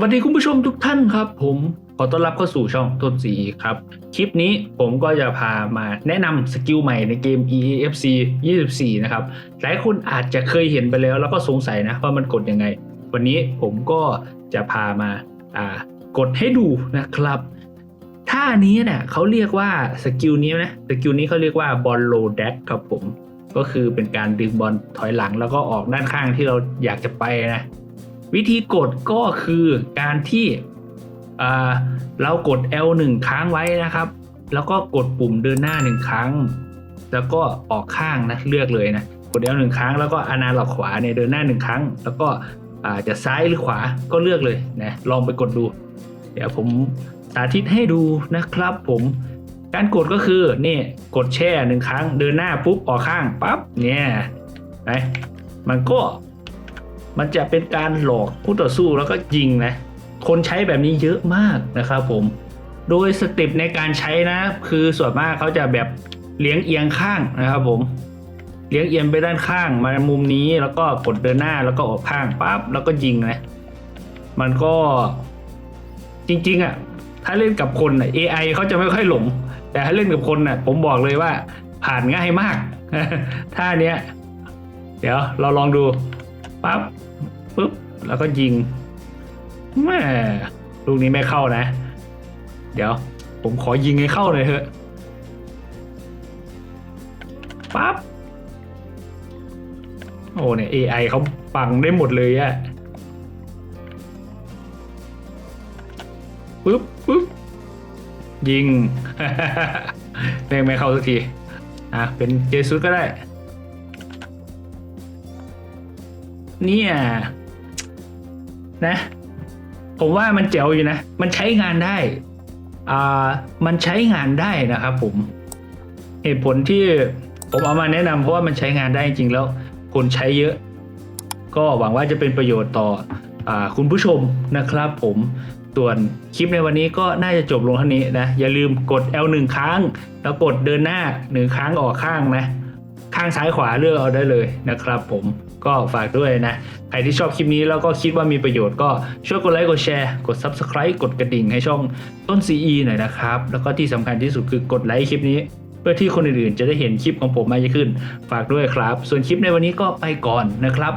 วัสดีคุณผู้ชมทุกท่านครับ ผมขอต้อนรับเข้าสู่ช่องต้นสีครับ คลิปนี้ผมก็จะพามาแนะนำสกิลใหม่ในเกม EAFC 24 นะครับ หลายคนอาจจะเคยเห็นไปแล้วแล้วก็สงสัยนะว่ามันกดยังไง วันนี้ผมก็จะพามาอ่ากดให้ดูนะครับท่านี้เนี่ยเขาเรียกว่าสกิลนี้นะสกิลนี้เขาเรียกว่าบอลโลแดกครับผม ก็คือเป็นการดึงบอลถอยหลังแล้วก็ออกด้านข้างที่เราอยากจะไปนะ วิธีกดก็คือการที่เรากด L1 ค้างไว้นะครับ แล้วก็กดปุ่มเดินหน้าหนึ่งครั้ง แล้วก็ออกข้างนะเลือกเลยนะกด L1 ครั้งแล้วก็อนาล็อกขวาเนี่ยเดินหน้าหนึ่งครั้ง แล้วก็จะซ้ายหรือขวาก็เลือกเลยนะลองไปกดดู เดี๋ยวผมสาธิตให้ดูนะครับผมการกดก็คือนี่กดแช่หนึ่งครั้งเดินหน้าปุ๊บออกข้างปั๊บเนี่ยนะมันก็ มันจะเป็นการหลอกคู่ต่อสู้แล้วก็ยิงนะ คนใช้แบบนี้เยอะมากนะครับผม โดยสเต็ปในการใช้นะ คือส่วนมากเขาจะแบบเลี้ยงเอียงข้างนะครับผม เลี้ยงเอียงไปด้านข้างมามุมนี้แล้วก็กดเดินหน้าแล้วก็ออกข้างปั๊บแล้วก็ยิงนะ มันก็จริงๆอะถ้าเล่นกับคนอะ AI เขาจะไม่ค่อยหลง แต่ถ้าเล่นกับคนอะ ผมบอกเลยว่าผ่านง่ายมาก ท่าเนี้ย เดี๋ยวเราลองดู ปั๊บปุ๊บแล้วก็ยิงแม่ลูกนี้ไม่เข้านะ เดี๋ยว ผมขอยิงให้เข้าเลยเถอะปั๊บโอ้เนี่ย AI เขาปังได้หมดเลยอะปุ๊บปุ๊บยิงแม่งไม่เข้าสักที อะ เป็นเจสุสก็ได้ เนี่ยนะ ผมว่ามันเจ๋วอยู่นะ มันใช้งานได้อ่ามันใช้งานได้นะครับผมเหตุผลที่ผมเอามาแนะนำเพราะว่ามันใช้งานได้จริงแล้ว คนใช้เยอะ ก็หวังว่าจะเป็นประโยชน์ต่ออคุณผู้ชมนะครับผมส่วนคลิปในวันนี้ก็น่าจะจบลงเท่านี้นะ อย่าลืมกด L1 ครั้ง แล้วกดเดินหน้าหนึ่งครั้งออกข้างนะ ข้างซ้ายขวาเลือกเอาได้เลยนะครับ ผมก็ฝากด้วยนะ ใครที่ชอบคลิปนี้แล้วก็คิดว่ามีประโยชน์ก็ช่วยกดไลค์กดแชร์ กด Subscribe กดกระดิ่งให้ช่องต้น CE หน่อยนะครับ แล้วก็ที่สำคัญที่สุดคือกดไลค์คลิปนี้ เพื่อที่คนอื่นๆจะได้เห็นคลิปของผมมากยิ่งขึ้น ฝากด้วยครับ ส่วนคลิปในวันนี้ก็ไปก่อนนะครับ